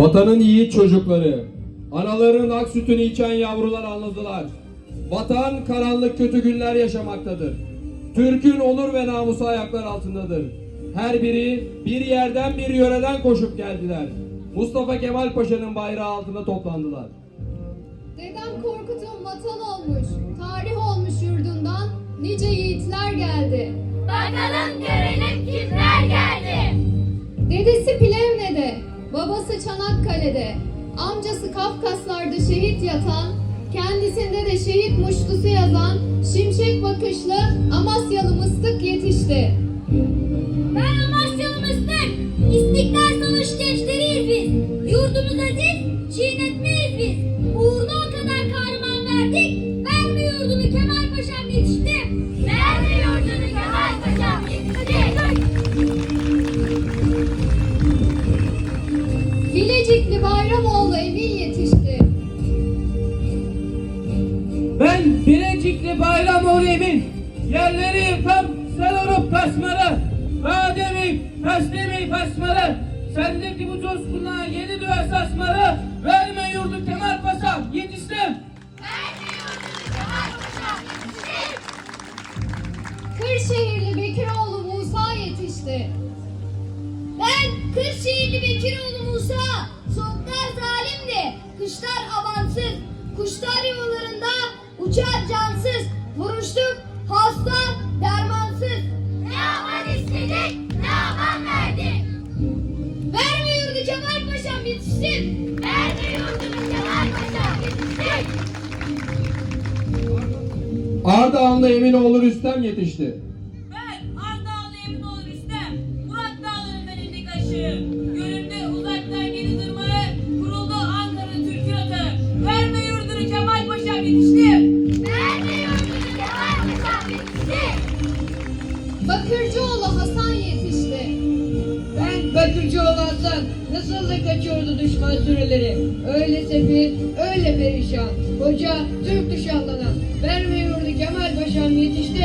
Vatanın yiğit çocukları, anaların ak sütünü içen yavrular anladılar. Vatan karanlık kötü günler yaşamaktadır. Türk'ün onur ve namusu ayaklar altındadır. Her biri bir yerden bir yöreden koşup geldiler. Mustafa Kemal Paşa'nın bayrağı altında toplandılar. Dedem Korkut'un vatan olmuş, tarih olmuş yurdundan nice yiğitler geldi. Bakalım görelim kimler geldi. Dedesi Plevne'de, babası Çanakkale'de, amcası Kafkaslar'da şehit yatan, kendisinde de şehit muştusu yazan şimşek bakışlı Amasyalı mıstık yetişti. Bilecikli Bayramoğlu Emin yetişti. Ben Bilecikli Bayramoğlu Emin. Yerleri yıkam sen olup kasmalı. Adem'i taslimi kasmalı. Sendeki bu coşkunluğa yeni düve saçmalı. Verme yurdu Kemal Paşa yetiştim. Kırşehirli Bekiroğlu Musa yetişti. Ben Kırşehirli Bekiroğlu Musa. Kışlar avansız. Kuşlar yuvalarında uçar cansız. Vuruştuk hasta dermansız. Ne aman istedik, ne aman verdik. Verme yurdu Kemal Paşa'm yetiştim. Verme yurdunu Kemal Paşa'm yetiştim. Ardahanlı Eminoğlu Rüstem yetişti. Ben Ardahanlı Eminoğlu Rüstem. Murat Dağları'nın elinde kaşı. Bakırcıoğlu Hasan nasıl da kaçıyordu düşman süreleri. Öyle sefil, öyle perişan. Koca Türk düşanlanan. Vermiyordu Kemal Paşa'm yetiştim.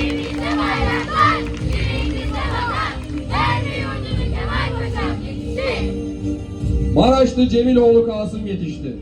Elimizde bayraklar, yüreğimizde vatan. Verme yurdunu Kemal Paşa'm yetiştim. Maraşlı Cemiloğlu Kasım yetişti.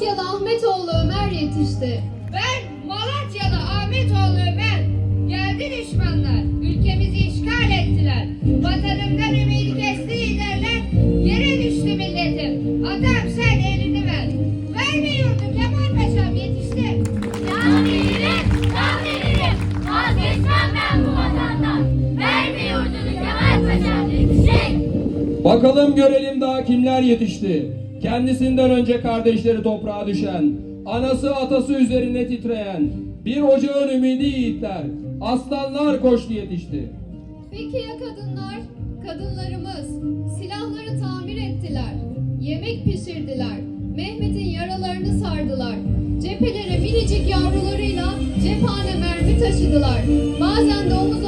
Malatyalı Ahmetoğlu Ömer yetişti. Ben Malatyalı Ahmetoğlu Ömer. Geldi düşmanlar. Ülkemizi işgal ettiler. Vatanımdan ümidi kesti liderler. Yere düştü milletim. Atam sen elini ver. Vermiyordu Kemal Paşa'm yetişti. Can veririm, can veririm. Vazgeçmem ben bu vatandan. Verme yurdunu Kemal Paşa'm yetiştim. Bakalım görelim daha kimler yetişti. Kendisinden önce kardeşleri toprağa düşen, anası atası üzerine titreyen, bir ocağın ümidi yiğitler, aslanlar koştu yetişti. Peki ya kadınlar? Kadınlarımız silahları tamir ettiler. Yemek pişirdiler. Mehmet'in yaralarını sardılar. Cephelere minicik yavrularıyla cephane mermi taşıdılar. Bazen de omuz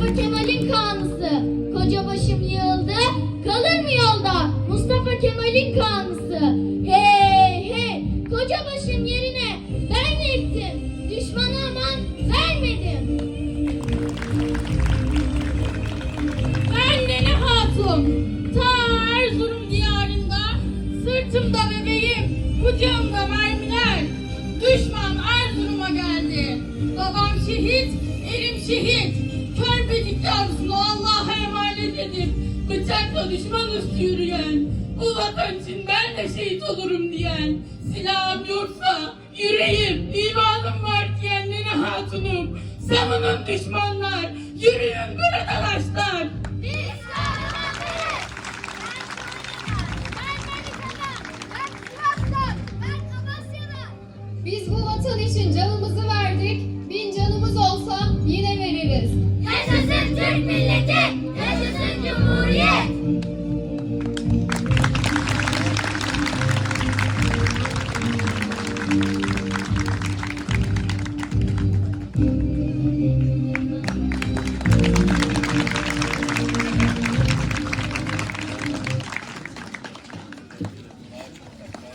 Mustafa Kemal'in Kaan'ısı. Koca başım yığıldı, kalır mı yolda? Mustafa Kemal'in Kaan'ısı. Hey hey, koca başım yerine ben yektim. Düşmana aman vermedim. Ben Nene Hatun. Ta Erzurum diyarında, sırtımda bebeğim, kucağımda mermiler. Düşman Erzurum'a geldi. Babam şehit, elim şehit. Düşman üstü yürüyen. Bu vatan için ben de şehit olurum diyen. Silahım yoksa yüreğim, imanım var diyen Nene Hatunum. Savunun düşmanlar, yürüyün buradalar.